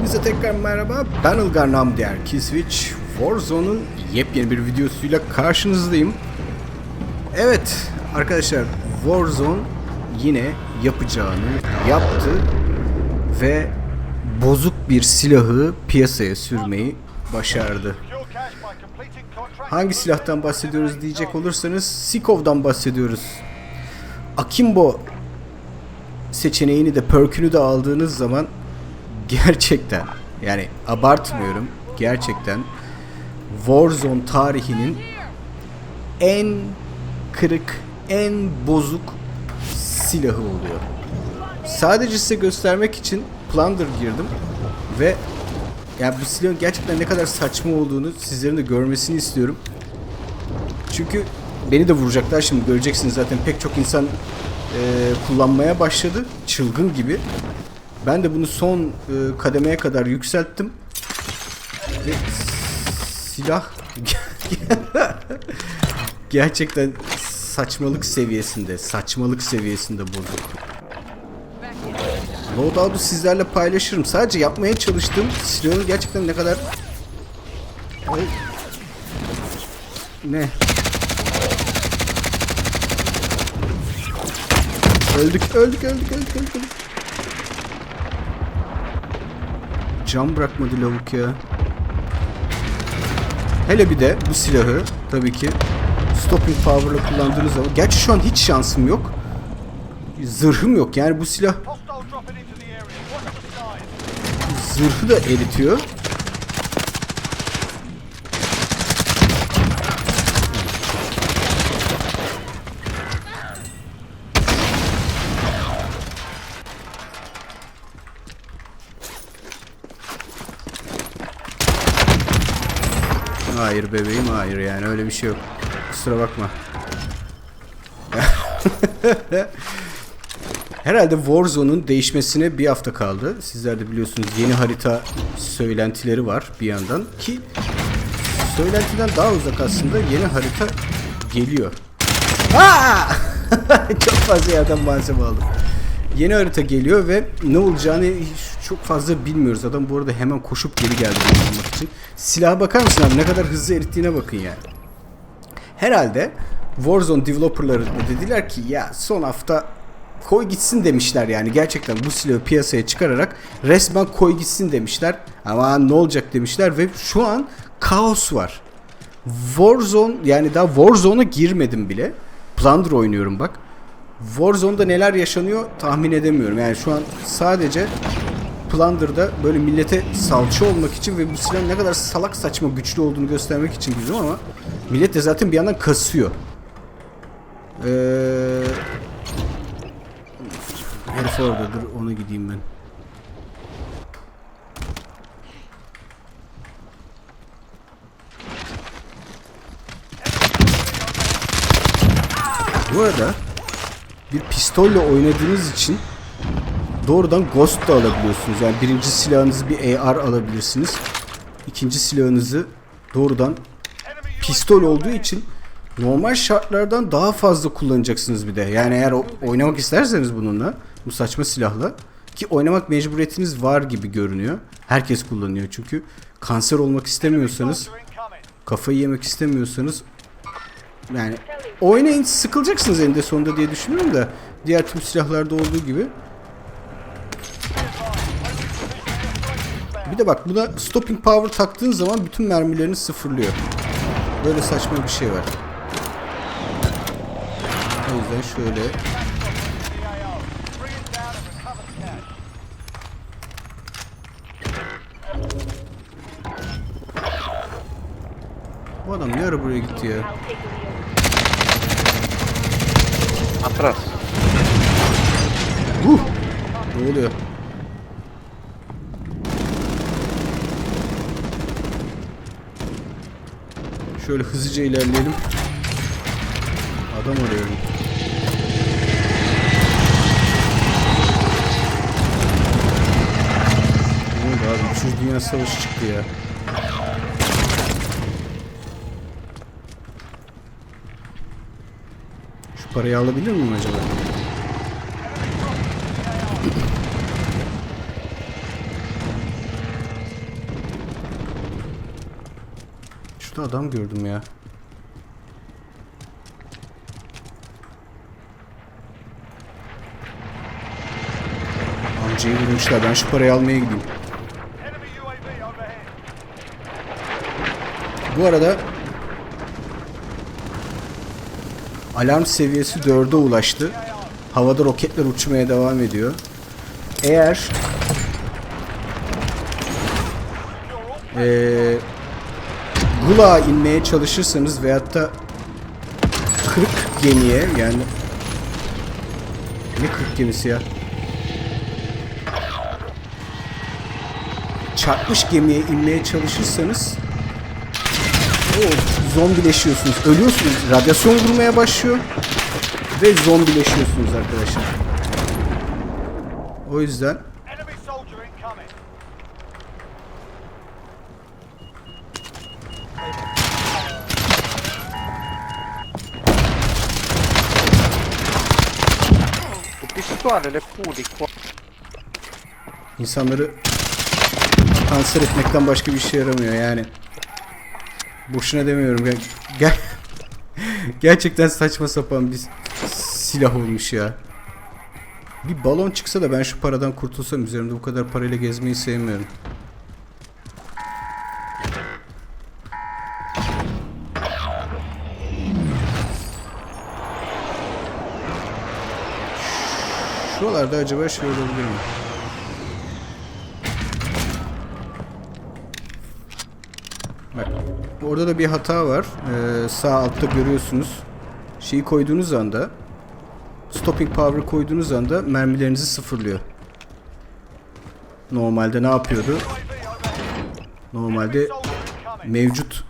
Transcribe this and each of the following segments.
Hepinize tekrar merhaba. Ben Ilgar Namdiyer Kiswitch Warzone'un yepyeni bir videosuyla karşınızdayım. Evet arkadaşlar Warzone yine yapacağını yaptı ve bozuk bir silahı piyasaya sürmeyi başardı. Hangi silahtan bahsediyoruz diyecek olursanız Sikov'dan bahsediyoruz. Akimbo seçeneğini de perkünü de aldığınız zaman gerçekten yani abartmıyorum gerçekten Warzone tarihinin en kırık, en bozuk silahı oluyor. Sadece size göstermek için Plunder girdim ve ya bu silahın gerçekten ne kadar saçma olduğunu sizlerin de görmesini istiyorum. Çünkü beni de vuracaklar şimdi göreceksiniz zaten pek çok insan e, kullanmaya başladı çılgın gibi. Ben de bunu son e, kademeye kadar yükselttim. Ve silah gerçekten saçmalık seviyesinde, saçmalık seviyesinde bozuk. Loadout'u sizlerle paylaşırım. Sadece yapmaya çalıştığım silahın gerçekten ne kadar... Ay. Ne? Öldük, öldük, öldük, öldük, öldük. öldük. Cam bırakmadı lavuk ya. Hele bir de bu silahı tabii ki stopping power'la kullandığınız zaman gerçi şu an hiç şansım yok. Zırhım yok. Yani bu silah zırhı da eritiyor. Hayır bebeğim hayır yani öyle bir şey yok. Kusura bakma. Herhalde Warzone'un değişmesine bir hafta kaldı. Sizler de biliyorsunuz yeni harita söylentileri var bir yandan ki söylentiden daha uzak aslında yeni harita geliyor. Aa! çok fazla yerden malzeme aldım. Yeni harita geliyor ve ne olacağını çok fazla bilmiyoruz. Adam bu arada hemen koşup geri geldi almak için. Silaha bakar mısın abi? Ne kadar hızlı erittiğine bakın yani. Herhalde Warzone developerları dediler ki ya son hafta koy gitsin demişler yani gerçekten bu silahı piyasaya çıkararak resmen koy gitsin demişler. Ama ne olacak demişler ve şu an kaos var. Warzone yani daha Warzone'a girmedim bile. Plunder oynuyorum bak. Warzone'da neler yaşanıyor tahmin edemiyorum. Yani şu an sadece Plunder'da böyle millete salça olmak için ve bu silahın ne kadar salak saçma güçlü olduğunu göstermek için girdim ama millet de zaten bir yandan kasıyor. Eee Herif oradadır ona gideyim ben. Bu arada bir pistolle oynadığınız için doğrudan Ghost da alabiliyorsunuz. Yani birinci silahınızı bir AR alabilirsiniz. İkinci silahınızı doğrudan pistol olduğu için normal şartlardan daha fazla kullanacaksınız bir de. Yani eğer oynamak isterseniz bununla, bu saçma silahla ki oynamak mecburiyetiniz var gibi görünüyor. Herkes kullanıyor çünkü. Kanser olmak istemiyorsanız, kafayı yemek istemiyorsanız yani oynayın sıkılacaksınız eninde sonunda diye düşünüyorum da diğer tüm silahlarda olduğu gibi. Bir de bak buna stopping power taktığın zaman bütün mermilerini sıfırlıyor. Böyle saçma bir şey var. O yüzden şöyle Bu adam ne ara buraya gitti ya? Atrás. Huh! Ne oluyor? Şöyle hızlıca ilerleyelim. Adam arıyorum. Ne oldu abi? Üçüncü Dünya Savaşı çıktı ya. Parayı alabilir miyim acaba? Şurada adam gördüm ya. Amcayı vurmuşlar. Ben şu parayı almaya gideyim. Bu arada alarm seviyesi 4'e ulaştı. Havada roketler uçmaya devam ediyor. Eğer eee Gula'a inmeye çalışırsanız veyahut da kırık gemiye yani ne kırık gemisi ya? Çarpmış gemiye inmeye çalışırsanız o zombileşiyorsunuz. Ölüyorsunuz. Radyasyon vurmaya başlıyor. Ve zombileşiyorsunuz arkadaşlar. O yüzden le qua. insanları kanser etmekten başka bir işe yaramıyor yani. Boşuna demiyorum. Ger- Ger Gerçekten saçma sapan bir silah olmuş ya. Bir balon çıksa da ben şu paradan kurtulsam üzerimde bu kadar parayla gezmeyi sevmiyorum. Şuralarda acaba şey olabilir mi? Bak, orada da bir hata var. Ee, sağ altta görüyorsunuz. Şeyi koyduğunuz anda stopping power koyduğunuz anda mermilerinizi sıfırlıyor. Normalde ne yapıyordu? Normalde mevcut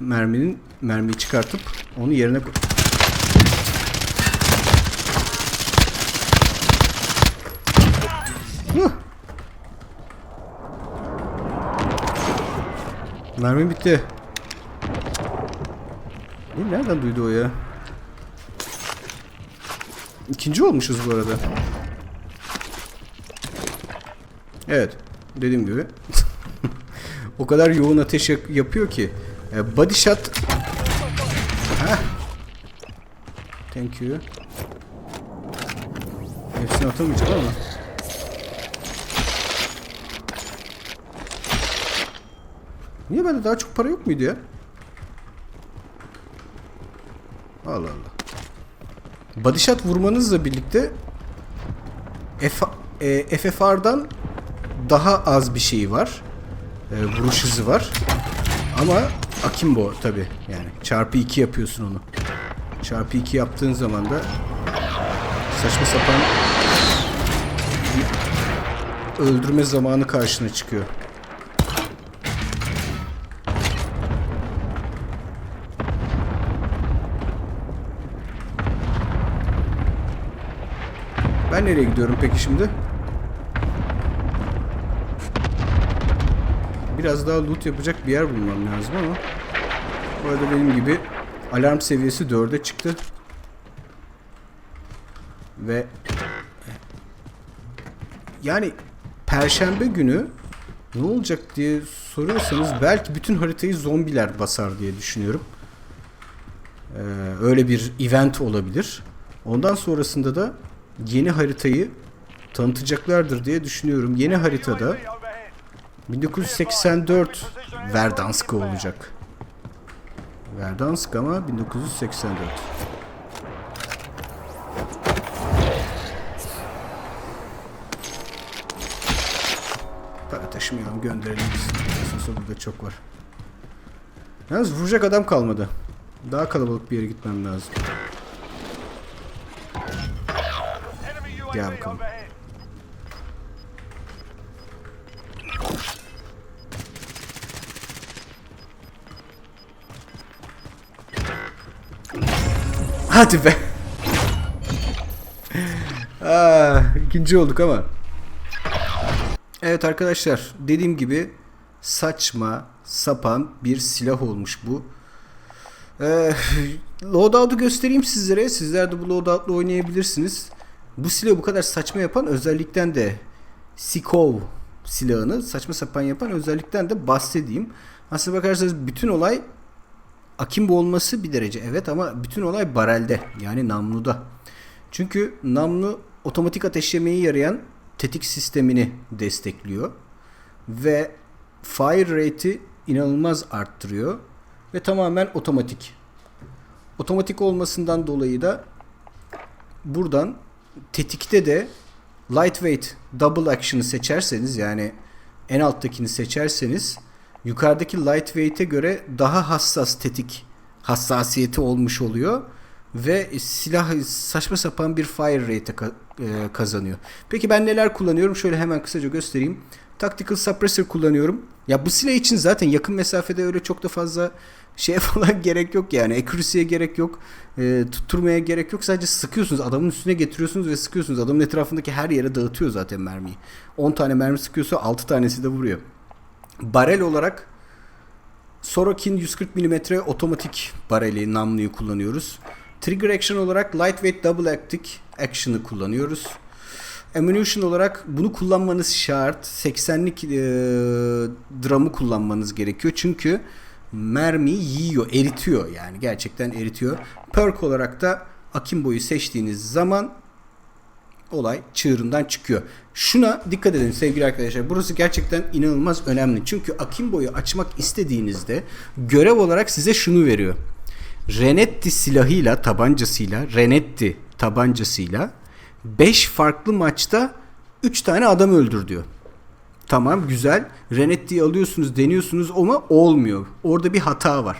merminin mermiyi çıkartıp onu yerine koy. Mermi bitti. Ne nereden duydu o ya? İkinci olmuşuz bu arada. Evet. Dediğim gibi. o kadar yoğun ateş yapıyor ki. E, body shot. Heh. Thank you. Hepsini atamayacağım ama. Niye bende daha çok para yok muydu ya? Allah Allah. Body shot vurmanızla birlikte F, e, FFR'dan daha az bir şey var. E, vuruş hızı var. Ama akimbo tabi yani çarpı 2 yapıyorsun onu. Çarpı 2 yaptığın zaman da saçma sapan öldürme zamanı karşına çıkıyor. Ben nereye gidiyorum peki şimdi? Biraz daha loot yapacak bir yer bulmam lazım ama bu arada benim gibi alarm seviyesi 4'e çıktı. Ve yani perşembe günü ne olacak diye soruyorsanız belki bütün haritayı zombiler basar diye düşünüyorum. Ee, öyle bir event olabilir. Ondan sonrasında da yeni haritayı tanıtacaklardır diye düşünüyorum. Yeni haritada UAV overhead. 1984 Verdansk'ı olacak. Verdansk ama 1984. Para taşımayalım gönderelim biz. Burada çok var. Yalnız vuracak adam kalmadı. Daha kalabalık bir yere gitmem lazım. Gel bakalım. Hadi be. Aa, ikinci olduk ama. Evet arkadaşlar dediğim gibi saçma sapan bir silah olmuş bu. Ee, loadout'u göstereyim sizlere. Sizler de bu loadout'la oynayabilirsiniz. Bu silahı bu kadar saçma yapan özellikten de Sikov silahını saçma sapan yapan özellikten de bahsedeyim. Aslına bakarsanız bütün olay akimbo olması bir derece evet ama bütün olay barelde yani namluda. Çünkü namlu otomatik ateşlemeyi yarayan tetik sistemini destekliyor ve fire rate'i inanılmaz arttırıyor ve tamamen otomatik. Otomatik olmasından dolayı da buradan tetikte de lightweight double action'ı seçerseniz yani en alttakini seçerseniz yukarıdaki lightweight'e göre daha hassas tetik hassasiyeti olmuş oluyor ve silah saçma sapan bir fire rate e, kazanıyor. Peki ben neler kullanıyorum? Şöyle hemen kısaca göstereyim. Tactical suppressor kullanıyorum. Ya bu silah için zaten yakın mesafede öyle çok da fazla şeye falan gerek yok yani. Accuracy'ye gerek yok. E, tutturmaya gerek yok. Sadece sıkıyorsunuz. Adamın üstüne getiriyorsunuz ve sıkıyorsunuz. Adamın etrafındaki her yere dağıtıyor zaten mermiyi. 10 tane mermi sıkıyorsa 6 tanesi de vuruyor. Barel olarak Sorokin 140 mm otomatik bareli namluyu kullanıyoruz. Trigger action olarak lightweight double acting action'ı kullanıyoruz. Ammunition olarak bunu kullanmanız şart. 80'lik e, dramı kullanmanız gerekiyor. Çünkü mermiyi yiyor, eritiyor yani gerçekten eritiyor. Perk olarak da Akimbo'yu seçtiğiniz zaman olay çığırından çıkıyor. Şuna dikkat edin sevgili arkadaşlar. Burası gerçekten inanılmaz önemli. Çünkü Akimbo'yu açmak istediğinizde görev olarak size şunu veriyor. Renetti silahıyla, tabancasıyla, Renetti tabancasıyla 5 farklı maçta 3 tane adam öldür diyor. Tamam güzel. Renetti'yi alıyorsunuz, deniyorsunuz ama olmuyor. Orada bir hata var.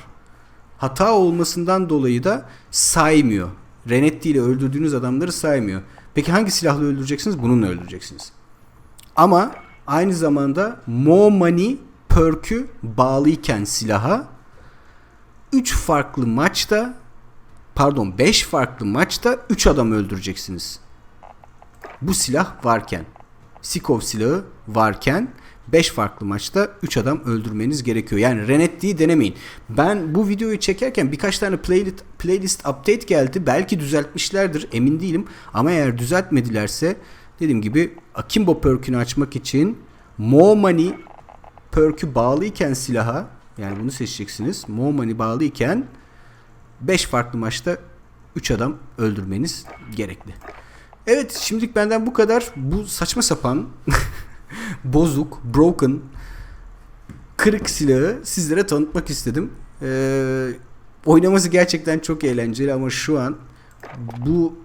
Hata olmasından dolayı da saymıyor. Renetti ile öldürdüğünüz adamları saymıyor. Peki hangi silahla öldüreceksiniz? Bununla öldüreceksiniz. Ama aynı zamanda Mo Money perk'ü bağlıyken silaha 3 farklı maçta pardon 5 farklı maçta 3 adam öldüreceksiniz. Bu silah varken Sikov silahı varken 5 farklı maçta 3 adam öldürmeniz gerekiyor. Yani Renetti'yi denemeyin. Ben bu videoyu çekerken birkaç tane playlist, playlist update geldi. Belki düzeltmişlerdir emin değilim. Ama eğer düzeltmedilerse dediğim gibi Akimbo perk'ünü açmak için Mo Money perk'ü bağlıyken silaha yani bunu seçeceksiniz. Mo Money bağlıyken 5 farklı maçta 3 adam öldürmeniz gerekli. Evet şimdilik benden bu kadar. Bu saçma sapan, bozuk, broken, kırık silahı sizlere tanıtmak istedim. Ee, oynaması gerçekten çok eğlenceli ama şu an bu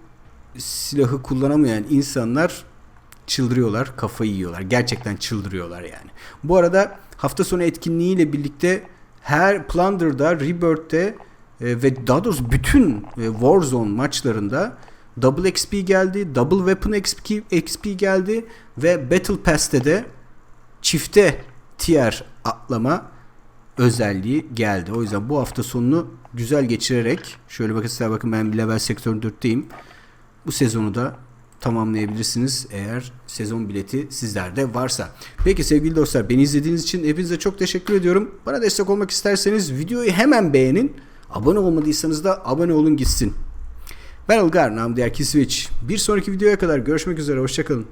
silahı kullanamayan insanlar çıldırıyorlar, kafayı yiyorlar. Gerçekten çıldırıyorlar yani. Bu arada hafta sonu etkinliğiyle birlikte her Plunder'da, Rebirth'te e, ve daha doğrusu bütün e, Warzone maçlarında Double XP geldi, Double Weapon XP, XP geldi ve Battle Pass'te de çifte tier atlama özelliği geldi. O yüzden bu hafta sonunu güzel geçirerek şöyle bakın size bakın ben level sektör 4'teyim. Bu sezonu da tamamlayabilirsiniz eğer sezon bileti sizlerde varsa. Peki sevgili dostlar beni izlediğiniz için hepinize çok teşekkür ediyorum. Bana destek olmak isterseniz videoyu hemen beğenin. Abone olmadıysanız da abone olun gitsin. Ben Ilgar, namı diğer Switch. Bir sonraki videoya kadar görüşmek üzere, hoşçakalın.